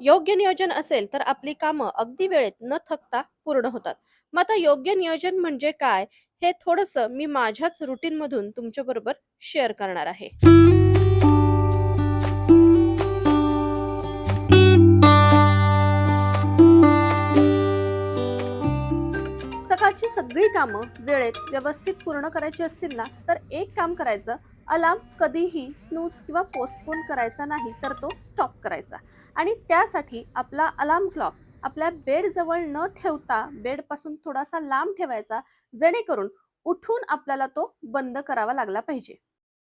योग्य नियोजन असेल तर आपली कामं अगदी वेळेत न थकता पूर्ण होतात. मग आता योग्य नियोजन म्हणजे काय? हे थोडंसं मी माझ्याच रुटीन मधून तुमच्या बरोबर शेअर करणार आहे. सकाळची सगळी कामं वेळेत व्यवस्थित पूर्ण करायची असतील ना तर एक काम करायचं. अलार्म कधीही स्नूज किंवा पोस्टपोन करायचा नाही तर तो स्टॉप करायचा. आणि त्यासाठी आपला अलार्म क्लॉक आपल्या बेडजवळ न ठेवता बेडपासून थोडासा लांब ठेवायचा जेणेकरून उठून आपल्याला तो बंद करावा लागला पाहिजे.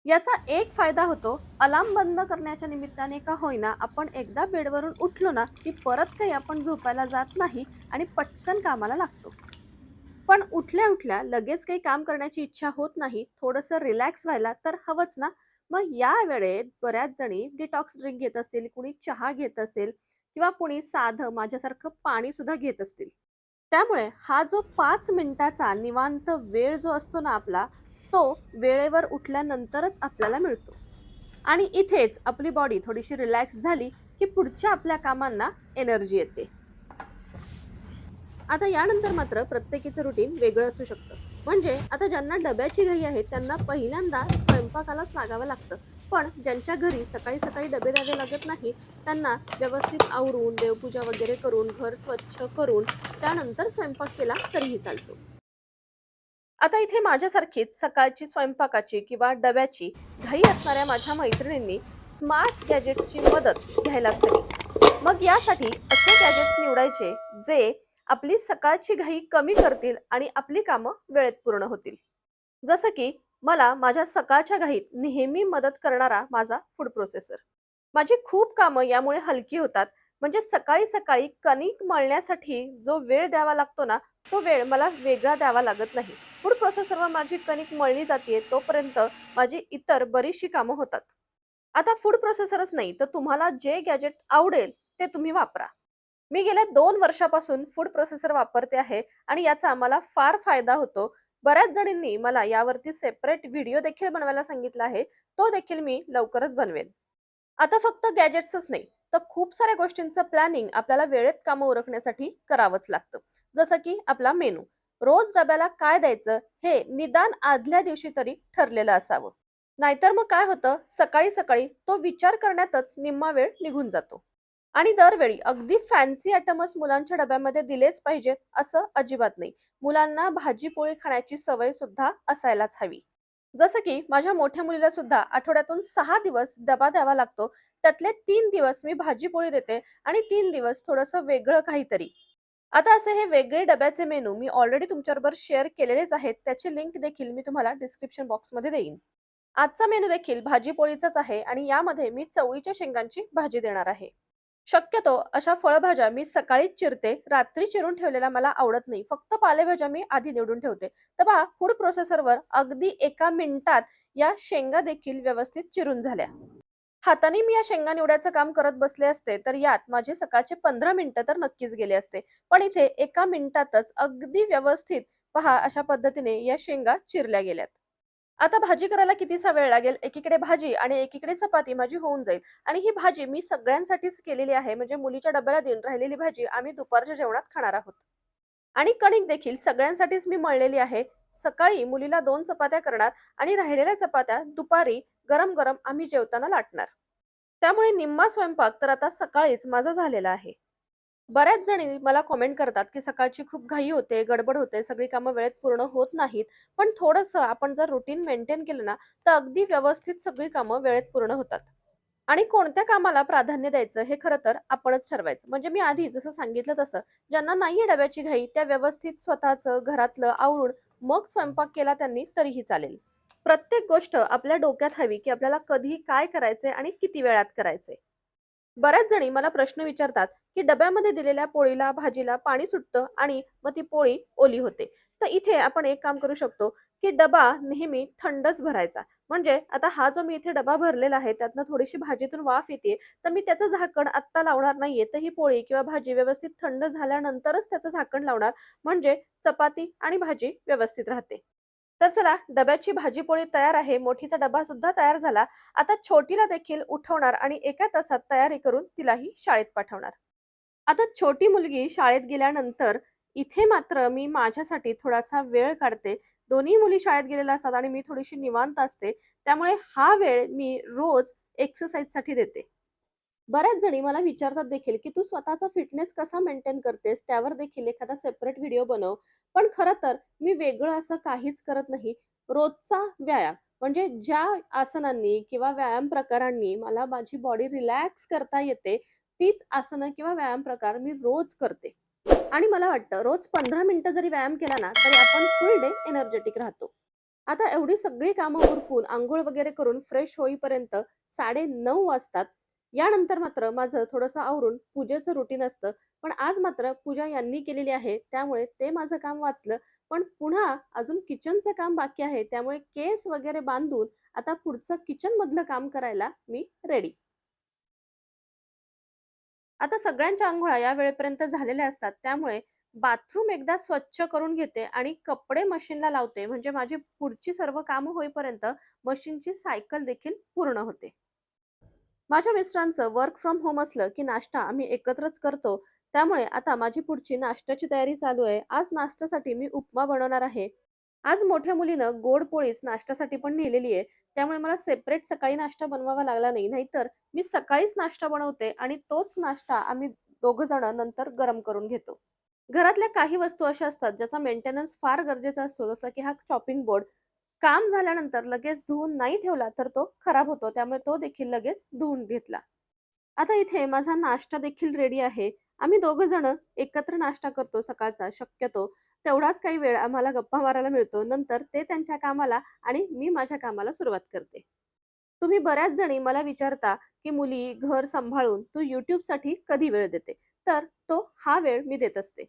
याचा एक फायदा होतो अलार्म बंद करण्याच्या निमित्ताने का होईना आपण एकदा बेडवरून उठलो ना की परत काही आपण झोपायला जात नाही आणि पटकन कामाला लागतो. पण उठल्या उठल्या लगेच काही काम करण्याची इच्छा होत नाही थोडंसं रिलॅक्स व्हायला तर हवंच ना. मग या वेळेत बऱ्याच जणी डिटॉक्स ड्रिंक घेत असतील कुणी चहा घेत असेल किंवा कुणी साधं माझ्यासारखं पाणी सुद्धा घेत असतील. त्यामुळे हा जो पाच मिनिटाचा निवांत वेळ जो असतो ना आपला तो वेळेवर उठल्यानंतरच आपल्याला मिळतो. आणि इथेच आपली बॉडी थोडीशी रिलॅक्स झाली की पुढच्या आपल्या कामांना एनर्जी येते. आता यानंतर मात्र प्रत्येकीचं रुटीन वेगळं असू शकतं. म्हणजे आता ज्यांना डब्याची घाई आहे त्यांना पहिल्यांदा स्वयंपाकालाच लागावं लागतं. पण ज्यांच्या घरी सकाळी सकाळी डबे द्यावे लागत नाही त्यांना व्यवस्थित आवरून देवपूजा वगैरे करून घर स्वच्छ करून त्यानंतर स्वयंपाक केला तरीही चालतो. आता इथे माझ्यासारखीच सकाळची स्वयंपाकाची किंवा डब्याची घाई असणाऱ्या माझ्या मैत्रिणींनी स्मार्ट गॅजेटची मदत घ्यायलाच हवी. मग यासाठी असे गॅजेट्स निवडायचे जे आपली सकाळची घाई कमी करतील आणि आपली कामं वेळेत पूर्ण होतील. जसं की मला माझ्या सकाळच्या घाईत नेहमी मदत करणारा माझा फूड प्रोसेसर माझी खूप कामं यामुळे हलकी होतात म्हणजे सकाळी सकाळी कणिक मळण्यासाठी जो वेळ द्यावा लागतो ना तो वेळ मला वेगळा द्यावा लागत नाही. फूड प्रोसेसरवर माझी कणिक मळली जाते तोपर्यंत माझी इतर बरीचशी कामं होतात. आता फूड प्रोसेसरच नाही तर तुम्हाला जे गॅजेट आवडेल ते तुम्ही वापरा. मी गेल्या दोन वर्षापासून फूड प्रोसेसर वापरते आहे आणि याचा मला फार फायदा होतो. बऱ्याच जणींनी मला यावरती सेपरेट व्हिडिओ देखील बनवायला सांगितला आहे. तो देखील मी लवकरच बनवेन. आता फक्त गॅजेट्सच नाही तर खूप साऱ्या गोष्टींचं प्लॅनिंग आपल्याला वेळेत कामं उरकण्यासाठी करावंच लागतं. जसं की आपला मेनू रोज डब्याला काय द्यायचं हे निदान आदल्या दिवशी तरी ठरलेलं असावं. नाहीतर मग काय होतं? सकाळी सकाळी तो विचार करण्यातच निम्मा वेळ निघून जातो. आणि दरवेळी अगदी फॅन्सी आयटमच मुलांच्या डब्यामध्ये दिलेच पाहिजेत असं अजिबात नाही. मुलांना भाजी पोळी खाण्याची सवय सुद्धा असायलाच हवी. जसं की माझ्या मोठ्या मुलीला सुद्धा आठवड्यातून सहा दिवस डबा द्यावा लागतो. त्यातले तीन दिवस मी भाजी पोळी देते आणि तीन दिवस थोडंसं वेगळं काहीतरी. आता असे हे वेगळे डब्याचे मेनू मी ऑलरेडी तुमच्याबरोबर शेअर केलेलेच आहेत. त्याची लिंक देखील मी तुम्हाला डिस्क्रिप्शन बॉक्समध्ये देईन. आजचा मेनू देखील भाजी पोळीचाच आहे आणि यामध्ये मी चवळीच्या शेंगांची भाजी देणार आहे. शक्यतो अशा फळभाज्या मी सकाळीच चिरते रात्री चिरून ठेवलेल्या मला आवडत नाही. फक्त पालेभाज्या मी आधी निवडून ठेवते. तर पहा फूड प्रोसेसरवर अगदी एका मिनिटात या शेंगा देखील व्यवस्थित चिरून झाल्या. हाताने मी या शेंगा निवडायचं काम करत बसले असते तर यात माझे सकाळचे पंधरा मिनिटं तर नक्कीच गेले असते. पण इथे एका मिनिटातच अगदी व्यवस्थित पहा अशा पद्धतीने या शेंगा चिरल्या गेल्यात. आता भाजी करायला कितीसा वेळ लागेल? एकीकडे भाजी आणि एकीकडे चपाती माझी होऊन जाईल. आणि ही भाजी मी सगळ्यांसाठीच केलेली आहे. म्हणजे मुलीच्या डब्याला देऊन राहिलेली भाजी आम्ही दुपारच्या जेवणात खाणार आहोत. आणि कणिक देखील सगळ्यांसाठीच मी मळलेली आहे. सकाळी मुलीला दोन चपात्या करणार आणि राहिलेल्या चपात्या दुपारी गरम गरम आम्ही जेवताना लाटणार. त्यामुळे निम्मा स्वयंपाक तर आता सकाळीच माझा झालेला आहे. बऱ्याच जणी मला कॉमेंट करतात की सकाळची खूप घाई होते गडबड होते सगळी कामं वेळेत पूर्ण होत नाहीत. पण थोडंसं आपण जर रुटीन मेंटेन केलं ना तर अगदी व्यवस्थित सगळी कामं वेळेत पूर्ण होतात. आणि कोणत्या कामाला प्राधान्य द्यायचं हे खरं तर आपणच ठरवायचं. म्हणजे मी आधी जसं सांगितलं तसं ज्यांना नाहीये डब्याची घाई त्या व्यवस्थित स्वतःचं घरातलं आवरून मग स्वयंपाक केला त्यांनी तरीही चालेल. प्रत्येक गोष्ट आपल्या डोक्यात हवी की आपल्याला कधी काय करायचंय आणि किती वेळात करायचंय. बऱ्याच जणी मला प्रश्न विचारतात की डब्यामध्ये दिलेल्या पोळीला भाजीला पाणी सुटतं आणि मग ती पोळी ओली होते. तर इथे आपण एक काम करू शकतो की डबा नेहमी थंडच भरायचा. म्हणजे आता हा जो मी इथे डबा भरलेला आहे त्यातनं थोडीशी भाजीतून वाफ येते तर मी त्याचं झाकण आत्ता लावणार नाहीये. तर ही पोळी किंवा भाजी व्यवस्थित थंड झाल्यानंतरच त्याचं झाकण लावणार. म्हणजे चपाती आणि भाजी व्यवस्थित राहते. तर चला डब्याची भाजी पोळी तयार आहे मोठीचा डबा सुद्धा तयार झाला आता छोटीला देखील उठवणार आणि एका तासात तयारी करून तिलाही शाळेत पाठवणार आता छोटी मुलगी शाळेत गेल्यानंतर इथे मात्र मी माझ्यासाठी थोडासा वेळ काढते. दोन्ही मुली शाळेत गेलेल्या असतात आणि मी थोडीशी निवांत असते. त्यामुळे हा वेळ मी रोज एक्सरसाइजसाठी देते. बऱ्याच जणी मला विचारतात देखील, की "तू स्वतःचा फिटनेस कसा मेंटेन करतेस?" त्यावर देखील एखादा सेपरेट व्हिडिओ बनव. पण खरं तर मी वेगळं असं काहीच करत नाही. रोजचा व्यायाम म्हणजे ज्या आसनांनी किंवा व्यायाम प्रकारांनी मला माझी बॉडी रिलॅक्स करता येते, तीच आसनं किंवा व्यायाम प्रकार मी रोज करते. आणि मला वाटतं रोज 15 मिनिटं जरी व्यायाम केला ना, तरी आपण फुल डे एनर्जेटिक राहतो. आता एवढी सगळी कामं उरकून, आंघोळ वगैरे करून फ्रेश होईपर्यंत 9:30 वाजतात. यानंतर मात्र माझं थोडंसं आवरून पूजेचं रुटीन असतं. पण आज मात्र पूजा यांनी केलेली आहे, त्यामुळे ते माझं काम वाचलं. पण पुन्हा अजून किचनचं काम बाकी आहे, त्यामुळे केस वगैरे बांधून आता पुढचं किचनमधलं काम करायला मी रेडी. आता सगळ्यांच्या अंघोळा या वेळेपर्यंत झालेल्या असतात. त्यामुळे बाथरूम एकदा स्वच्छ करून घेते आणि कपडे मशीनला लावते. म्हणजे माझी पुढची सर्व कामं होईपर्यंत मशीनची सायकल देखील पूर्ण होते. माझ्या मिस्टरांचं वर्क फ्रॉम होम असलं, की नाश्ता आम्ही एकत्रच करतो. त्यामुळे आता माझी पुढची नाश्त्याची तयारी चालू आहे. आज नाश्त्यासाठी मी उपमा बनवणार आहे. आज मोठ्या मुलीनं गोड पोळीच नाश्त्यासाठी पण नेलेली आहे. त्यामुळे मला सेपरेट सकाळी नाश्ता बनवावा लागला नाही. नाहीतर मी सकाळीच नाश्ता बनवते आणि तोच नाश्ता आम्ही दोघं जण नंतर गरम करून घेतो. घरातल्या काही वस्तू अशा असतात ज्याचा मेंटेनन्स फार गरजेचा असतो. जसं की हा चॉपिंग बोर्ड. काम झाल्यानंतर लगेच धुवून नाही ठेवला तर तो खराब होतो. त्यामुळे तो देखील लगेच धुवून घेतला. आता इथे माझा नाश्ता देखील रेडी आहे. आम्ही दोघं जण एकत्र नाश्ता करतो सकाळचा शक्यतो. तेवढाच काही वेळ आम्हाला गप्पा मारायला मिळतो. नंतर ते त्यांच्या कामाला आणि मी माझ्या कामाला सुरुवात करते. तुम्ही बऱ्याच जणी मला विचारता, की "मुली, घर सांभाळून तू युट्यूबसाठी कधी वेळ देते?" तर तो हा वेळ मी देत असते.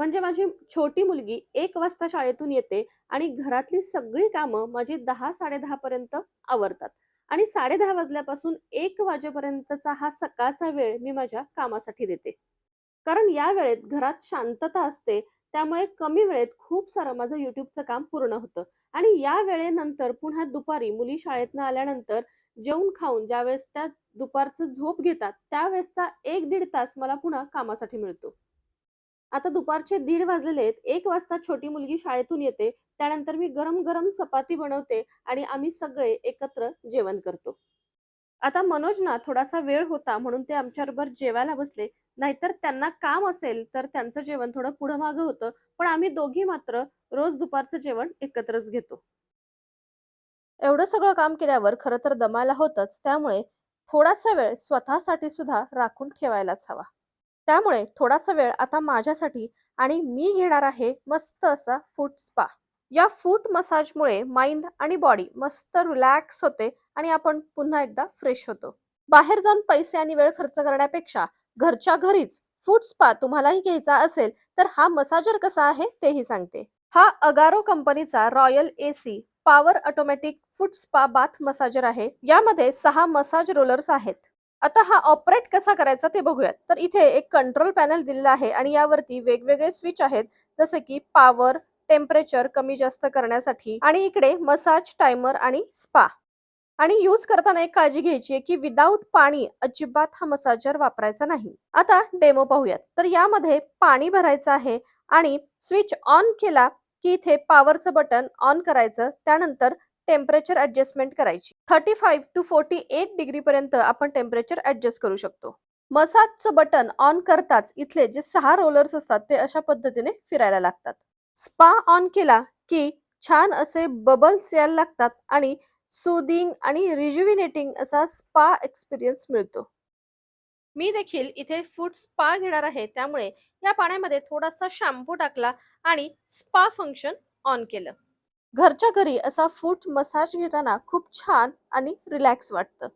म्हणजे माझी छोटी मुलगी एक वाजता शाळेतून येते आणि घरातली सगळी कामं माझी दहा साडेदहा पर्यंत आवरतात आणि साडेदहा वाजल्यापासून एक वाजेपर्यंतचा हा सकाळचा वेळ मी माझ्या कामासाठी देते. कारण या वेळेत घरात शांतता असते. त्यामुळे कमी वेळेत खूप सारं माझं युट्यूबचं काम पूर्ण होतं आणि या वेळेनंतर पुन्हा दुपारी मुली शाळेतनं आल्यानंतर जेवून-खाऊन ज्यावेळेस त्या दुपारचं झोप घेतात, त्यावेळेसचा एक दीड तास मला पुन्हा कामासाठी मिळतो. आता दुपारचे दीड वाजलेत आहेत. 1 वाजता छोटी मुलगी शाळेतून येते. त्यानंतर मी गरम-गरम चपाती बनवते आणि आम्ही सगळे एकत्र जेवण करतो. आता मनोजना थोडासा वेळ होता म्हणून ते आमच्याबरोबर जेवायला बसले. नाहीतर त्यांना काम असेल तर त्यांचं जेवण थोडं पुढं-मागं होतं. पण आम्ही दोघी मात्र रोज दुपारचं जेवण एकत्रच घेतो. एवढं सगळं काम केल्यावर खरं तर दमायला होतच त्यामुळे थोडासा वेळ स्वतःसाठी सुद्धा राखून ठेवायलाच हवा. त्यामुळे थोडासा वेळ आता माझ्यासाठी आणि मी घेणार आहे मस्त असा फूट स्पा. या फूट मसाजमुळे माइंड आणि बॉडी मस्त रिलॅक्स होते आणि आपण पुन्हा एकदा फ्रेश होतो. बाहेर जाऊन पैसे आणि वेळ खर्च करण्यापेक्षा घरच्या घरीच फूट स्पा तुम्हालाही घ्यायचा असेल तर हा मसाजर कसा आहे तेही सांगते. हा अगारो कंपनीचा royal AC power automatic foot spa bath massager आहे. यामध्ये सहा मसाज रोलर्स आहेत. आता हा ऑपरेट कसा करायचा ते बघूयात. तर इथे एक कंट्रोल पॅनल दिलेला आहे आणि यावरती वेगवेगळे स्विच आहेत. जसे की पॉवर, टेम्परेचर कमी जास्त करण्यासाठी आणि इकडे मसाज टायमर आणि स्पा. आणि यूज करताना एक काळजी घ्यायची आहे की विदाऊट पाणी अजिबात हा मसाजर वापरायचा नाही. आता डेमो पाहूयात. तर यामध्ये पाणी भरायचं आहे आणि स्विच ऑन केला की इथे पॉवरचं बटन ऑन करायचं. त्यानंतर टेम्परेचर ॲडजस्टमेंट करायची. 35 टू 48 डिग्री पर्यंत आपण टेम्परेचर ॲडजस्ट करू शकतो. मसाजचं बटन ऑन करताच इथले जे सहा रोलर्स असतात ते अशा पद्धतीने फिरायला लागतात. स्पा ऑन केला की छान असे बबल्स यायला लागतात आणि सुदिंग आणि रिज्युविनेटिंग असा स्पा एक्सपिरियन्स मिळतो. मी देखील इथे फूट स्पा घेणार आहे. त्यामुळे या पाण्यामध्ये थोडासा शॅम्पू टाकला आणि स्पा फंक्शन ऑन केलं. घरच्या घरी असा फूट मसाज घेताना खूप छान आणि रिलॅक्स वाटतं.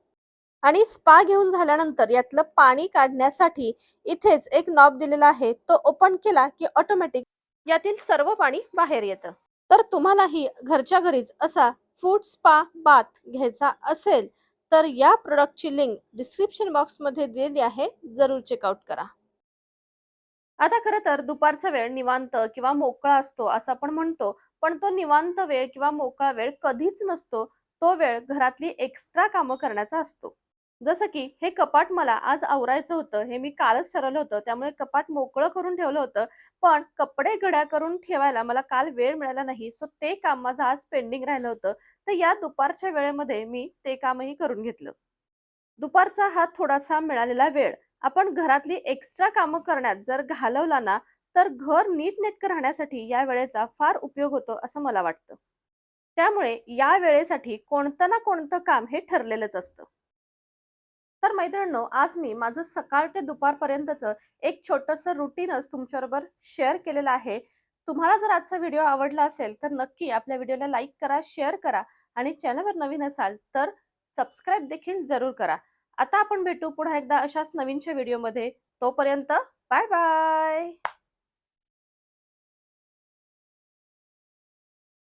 आणि स्पा घेऊन झाल्यानंतर यातलं पाणी काढण्यासाठी इथेच एक नॉब दिलेला आहे. तो ओपन केला की ऑटोमॅटिक यातील सर्व पाणी बाहेर येतं. तर तुम्हालाही घरच्या घरीच असा फूट स्पा बाथ घ्यायचा असेल तर या प्रॉडक्टची लिंक डिस्क्रिप्शन बॉक्समध्ये दिलेली आहे. जरूर चेकआउट करा. आता खरं तर दुपारचा वेळ निवांत किंवा मोकळा असतो असं आपण म्हणतो. पण तो निवांत वेळ किंवा मोकळा वेळ कधीच नसतो. तो वेळ घरातली एक्स्ट्रा कामं करण्याचा असतो. जसं की हे कपाट मला आज आवरायचं होतं. हे मी कालच ठरवलं होतं. त्यामुळे कपाट मोकळं करून ठेवलं होतं. पण कपडे घड्या करून ठेवायला मला काल वेळ मिळाला नाही. सो ते काम माझं आज पेंडिंग राहिलं होतं. तर या दुपारच्या वेळेमध्ये मी ते कामही करून घेतलं. दुपारचा हा थोडासा मिळालेला वेळ आपण घरातली एक्स्ट्रा कामं करण्यात जर घालवला ना, तर घर नीटनेटकं राहण्यासाठी या वेळेचा फार उपयोग होतो असं मला वाटतं. त्यामुळे या वेळेसाठी कोणतं ना कोणतं काम हे ठरलेलंच असतं. तर मैत्रिणींनो, आज मी माझं सकाळ ते दुपारपर्यंतचं एक छोटंसं रुटीनच तुमच्याबरोबर शेअर केलेलं आहे. तुम्हाला जर आजचा व्हिडिओ आवडला असेल, तर नक्की आपल्या व्हिडिओला लाईक करा, शेअर करा आणि चॅनलवर नवीन असाल, तर सबस्क्राईब देखील जरूर करा. आता आपण भेटू पुन्हा एकदा अशाच नवीनच्या व्हिडिओमध्ये. तोपर्यंत बाय बाय.